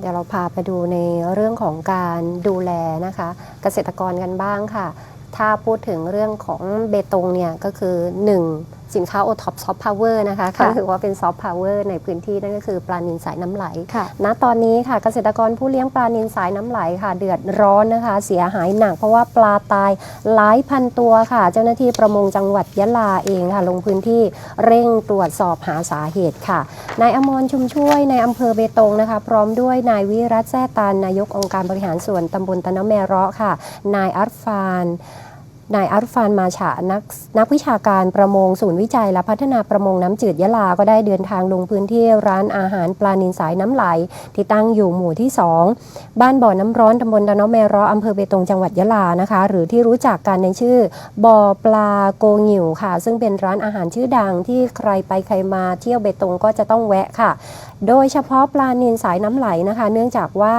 เดี๋ยวเราพาไปดูในเรื่องของการดูแลนะคะ เกษตรกรกันบ้างค่ะ ถ้าพูดถึงเรื่องของเบตงเนี่ยก็คือ 1 สินค้าโอท็อปซอฟต์พาวเวอร์นะคะค่ะก็คือว่าเป็นซอฟต์พาวเวอร์ในพื้นที่นั่นก็คือปลานินสายน้ำไหลค่ะณตอนนี้ค่ะเกษตรกรผู้เลี้ยงปลานินสายน้ำไหลค่ะ เดือดร้อนนะคะ เสียหายหนักเพราะว่าปลาตายหลายพันตัวค่ะ เจ้าหน้าที่ประมงจังหวัดยะลาเองค่ะ ลงพื้นที่เร่งตรวจสอบหาสาเหตุค่ะนายอมรชุมช่วยในอำเภอเบตงนะคะ พร้อมด้วยนายวิรัตแซ่ตานนายกองค์การบริหารส่วนตำบลตะนะแมเราะค่ะนายอัรฟาน นายอัรฟานมาฉานักนักวิชาการประมงศูนย์วิจัยและพัฒนาประมงน้ำจืดยะลา ก็ได้เดินทางลงพื้นที่ร้านอาหารปลานินสายน้ำไหล ที่ตั้งอยู่หมู่ที่ 2 บ้านบ่อน้ำร้อนตำบลตะนอแมราะอำเภอเบตงจังหวัดยะลานะคะ หรือที่รู้จักกันในชื่อบ่อปลาโกงิวค่ะ ซึ่งเป็นร้านอาหารชื่อดังที่ใครไปใครมาเที่ยวเบตงก็จะต้องแวะค่ะ โดยเฉพาะปลานินสายน้ำไหลนะคะ เนื่องจากว่า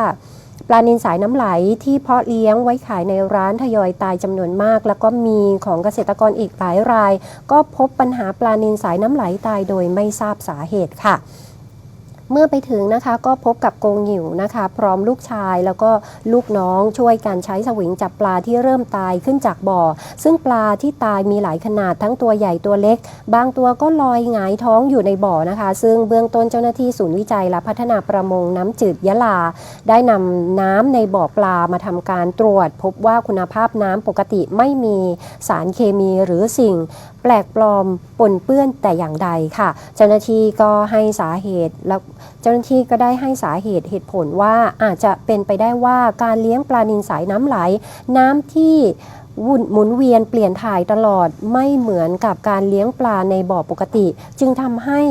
ปลานินสายน้ำไหลที่เพาะเลี้ยงไว้ขายในร้านทยอยตายจำนวนมาก แล้วก็มีของเกษตรกรอีกหลายราย ก็พบปัญหาปลานินสายน้ำไหลตายโดยไม่ทราบสาเหตุค่ะ เมื่อไปถึงนะคะก็พบกับโกงหยิวนะคะ พร้อมลูกชายแล้วก็ลูกน้องช่วยกันใช้สวิงจับปลาที่เริ่มตายขึ้นจากบ่อ ซึ่งปลาที่ตายมีหลายขนาดทั้งตัวใหญ่ตัวเล็ก บางตัวก็ลอยหงายท้องอยู่ในบ่อนะคะ ซึ่งเบื้องต้นเจ้าหน้าที่ศูนย์วิจัยและพัฒนาประมงน้ำจืดยะลา ได้นำน้ำในบ่อปลามาทำการตรวจ พบว่าคุณภาพน้ำปกติไม่มีสารเคมีหรือสิ่งแปลกปลอมปนเปื้อนแต่อย่างใดค่ะ เจ้าหน้าที่ก็ให้สาเหตุแล้วเจ้าหน้าที่ก็ได้ให้สาเหตุเหตุผลว่าอาจจะเป็นไปได้ว่าการเลี้ยงปลานินสายน้ำไหล น้ำที่ หมุนเวียนเปลี่ยนถ่ายตลอดไม่เหมือนกับการเลี้ยงปลาในบ่อปกติ จึงทำให้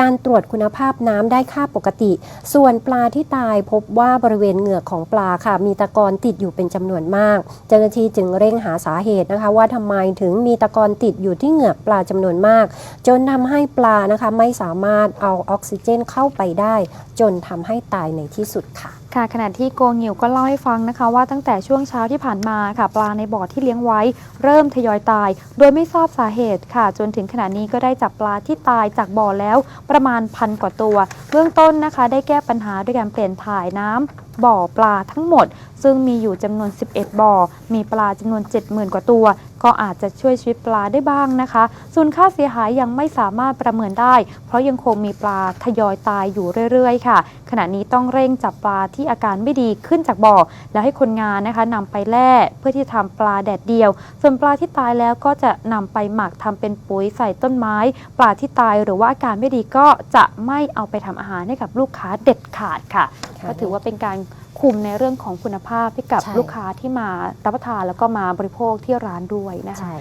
การตรวจคุณภาพน้ำได้ค่าปกติ ส่วนปลาที่ตายพบว่าบริเวณเหงือกของปลาค่ะ มีตะกอนติดอยู่เป็นจำนวนมาก เจ้าหน้าที่จึงเร่งหาสาเหตุนะคะ ว่าทำไมถึงมีตะกอนติดอยู่ที่เหงือกปลาจำนวนมาก จนทำให้ปลานะคะไม่สามารถเอาออกซิเจนเข้าไปได้ จนทำให้ตายในที่สุดค่ะ ค่ะขณะที่โกงิวก็เล่าให้ฟังนะคะ ว่าตั้งแต่ช่วงเช้าที่ผ่านมาค่ะ ปลาในบ่อที่เลี้ยงไว้ เริ่มทยอยตาย โดยไม่ทราบสาเหตุค่ะ จนถึงขณะนี้ก็ได้จับปลาที่ตายจากบ่อแล้วประมาณพันกว่าตัว เบื้องต้นนะคะ ได้แก้ปัญหาด้วยการเปลี่ยนถ่ายน้ำบ่อปลาทั้งหมด ซึ่งมีอยู่จำนวน 11 บ่อ มีปลาจำนวน 70,000 กว่าตัว ก็อาจจะช่วยชีวิตปลาได้บ้างนะคะ ส่วนค่าเสียหายยังไม่สามารถประเมินได้ เพราะยังคงมีปลาทยอยตายอยู่เรื่อยๆ ค่ะ ขณะนี้ต้องเร่งจับปลาที่อาการไม่ดีขึ้นจากบ่อ แล้วให้คนงานนะคะนำไปแล่เพื่อที่จะทำปลาแดดเดียว ส่วนปลาที่ตายแล้วก็จะนำไปหมักทำเป็นปุ๋ยใส่ต้นไม้ ปลาที่ตายหรือว่าอาการไม่ดีก็จะไม่เอาไปทำอาหารให้กับลูกค้าเด็ดขาดค่ะค่ะก็ถือว่าเป็นการ คุมในเรื่องของคุณภาพให้กับใช่ ลูกค้าที่มารับประทานแล้วก็มาบริโภคที่ร้านด้วยนะคะ ใช่